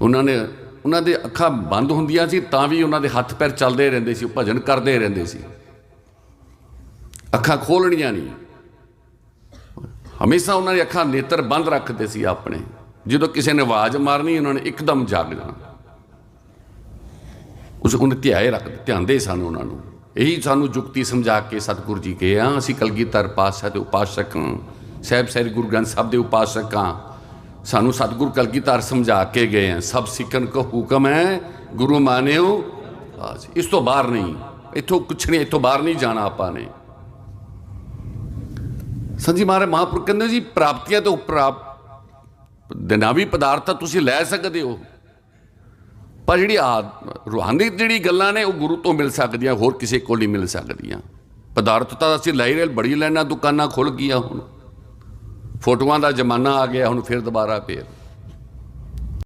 ਉਹਨਾਂ ਨੇ, ਉਹਨਾਂ ਦੇ ਅੱਖਾਂ ਬੰਦ ਹੁੰਦੀਆਂ ਸੀ, ਤਾਂ ਵੀ ਉਹਨਾਂ ਦੇ ਹੱਥ ਪੈਰ ਚੱਲਦੇ ਰਹਿੰਦੇ ਸੀ, ਉਹ ਭਜਨ ਕਰਦੇ ਰਹਿੰਦੇ ਸੀ। ਅੱਖਾਂ ਖੋਲਣੀਆਂ ਨਹੀਂ। ਹਮੇਸ਼ਾ ਉਹਨਾਂ ਦੀ ਅੱਖਾਂ ਨੇਤਰ ਬੰਦ ਰੱਖਦੇ ਸੀ ਆਪਣੇ। ਜਦੋਂ ਕਿਸੇ ਨੇ ਆਵਾਜ਼ ਮਾਰਨੀ, ਉਹਨਾਂ ਨੇ ਇੱਕਦਮ ਜਾਗ ਜਾਣਾ। ਉਸ ਉਹਨੇ ਧਿਆਏ ਰੱਖ, ਧਿਆਉਂਦੇ ਸਨ ਉਹਨਾਂ ਨੂੰ। ਇਹੀ ਸਾਨੂੰ ਜੁਗਤੀ ਸਮਝਾ ਕੇ ਸਤਿਗੁਰੂ ਜੀ ਕਹੇ ਆ ਅਸੀਂ ਕਲਗੀਧਰ ਪਾਤਸ਼ਾਹ ਦੇ ਉਪਾਸਕ ਹਾਂ। ਸਾਹਿਬ, ਸ੍ਰੀ ਗੁਰੂ ਗ੍ਰੰਥ ਸਾਹਿਬ ਦੇ ਉਪਾਸਕ ਹਾਂ। ਸਾਨੂੰ ਸਤਿਗੁਰੂ ਕਲਗੀਧਰ ਸਮਝਾ ਕੇ ਗਏ ਆ, ਸਭ ਸਿੱਖਣ ਕੋ ਹੁਕਮ ਹੈ, ਗੁਰੂ ਮਾਨਿਓ ਇਸ ਤੋਂ ਬਾਹਰ ਨਹੀਂ, ਇੱਥੋਂ ਕੁਛ ਨਹੀਂ, ਇੱਥੋਂ ਬਾਹਰ ਨਹੀਂ ਜਾਣਾ ਆਪਾਂ ਨੇ। ਸੰਜੀ ਮਹਾਰਾਜ ਮਹਾਂਪੁਰ ਕਹਿੰਦੇ ਜੀ, ਪ੍ਰਾਪਤੀਆਂ ਤੋਂ ਪ੍ਰਾਪ ਦਿਨਾਵੀ ਪਦਾਰਥ ਤਾਂ ਤੁਸੀਂ ਲੈ ਸਕਦੇ ਹੋ। ਪਰ ਜਿਹੜੀ ਆ, ਰੂਹਾਨੀ ਜਿਹੜੀ ਗੱਲਾਂ ਨੇ, ਉਹ ਗੁਰੂ ਤੋਂ ਮਿਲ ਸਕਦੀਆਂ, ਹੋਰ ਕਿਸੇ ਕੋਲ ਨਹੀਂ ਮਿਲ ਸਕਦੀਆਂ। ਪਦਾਰਥ ਤਾਂ ਅਸੀਂ ਲੈ ਰਹੇ, ਬੜੀ ਲੈਣਾ ਦੁਕਾਨਾਂ ਖੁੱਲ ਗਈਆਂ ਹੁਣ। ਫੋਟੋਆਂ ਦਾ ਜ਼ਮਾਨਾ ਆ ਗਿਆ ਹੁਣ ਫਿਰ ਦੁਬਾਰਾ ਫੇਰ।